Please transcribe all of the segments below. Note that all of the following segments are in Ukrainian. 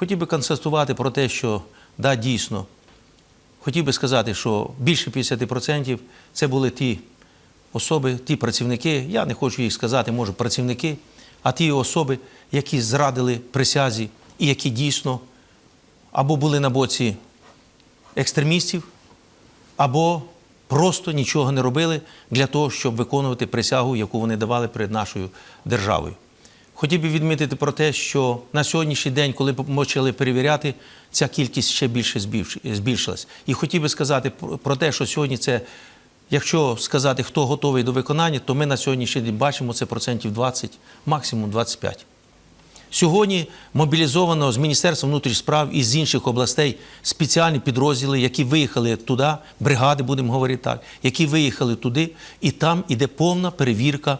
Хотів би констатувати про те, що да, дійсно, хотів би сказати, що більше 50% це були ті особи, ті працівники, я не хочу їх сказати, може, працівники, а ті особи, які зрадили присязі і які дійсно або були на боці екстремістів, або просто нічого не робили для того, щоб виконувати присягу, яку вони давали перед нашою державою. Хотів би відмітити про те, що на сьогоднішній день, коли почали перевіряти, ця кількість ще більше збільшилась. І хотів би сказати про- те, що сьогодні це, якщо сказати, хто готовий до виконання, то ми на сьогоднішній день бачимо це процентів 20, максимум 25. Сьогодні мобілізовано з Міністерства внутрішніх справ і з інших областей спеціальні підрозділи, які виїхали туди, бригади, будемо говорити так, які виїхали туди, і там іде повна перевірка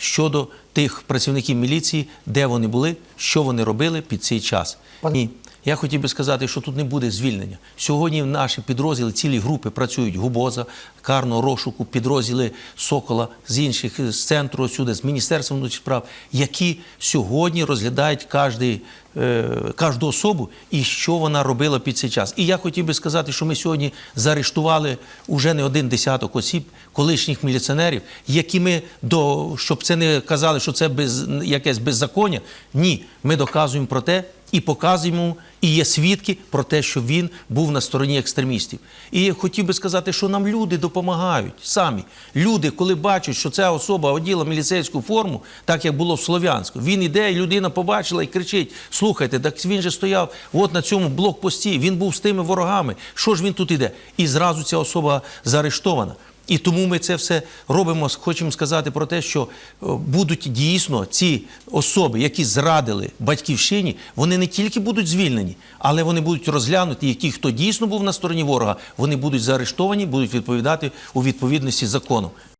щодо тих працівників міліції, де вони були, що вони робили під цей час. Пан- Ні. Я хотів би сказати, що тут не буде звільнення. Сьогодні наші підрозділи, цілі групи працюють губоза, карного розшуку, підрозділи Сокола з інших з центру сюди, з Міністерства внутрішніх справ, які сьогодні розглядають кожний, е, кожну особу і що вона робила під цей час. І я хотів би сказати, що ми сьогодні заарештували уже не один десяток осіб, колишніх міліціонерів, які ми до щоб це не казали, що це без якесь беззаконня. Ні, ми доказуємо про те і показуємо, і є свідки про те, що він був на стороні екстремістів. І хотів би сказати, що нам люди допомагають самі. Люди, коли бачать, що ця особа оділа міліцейську форму, так як було в Слов'янську, він іде, і людина побачила і кричить: слухайте, так він же стояв от на цьому блокпості, він був з тими ворогами. Що ж він тут іде? І зразу ця особа заарештована. І тому ми це все робимо. Хочемо сказати про те, що е, будуть дійсно ці особи, які зрадили батьківщині, вони не тільки будуть звільнені, але вони будуть розглянуті. І ті, хто дійсно був на стороні ворога, вони будуть заарештовані, будуть відповідати у відповідності закону.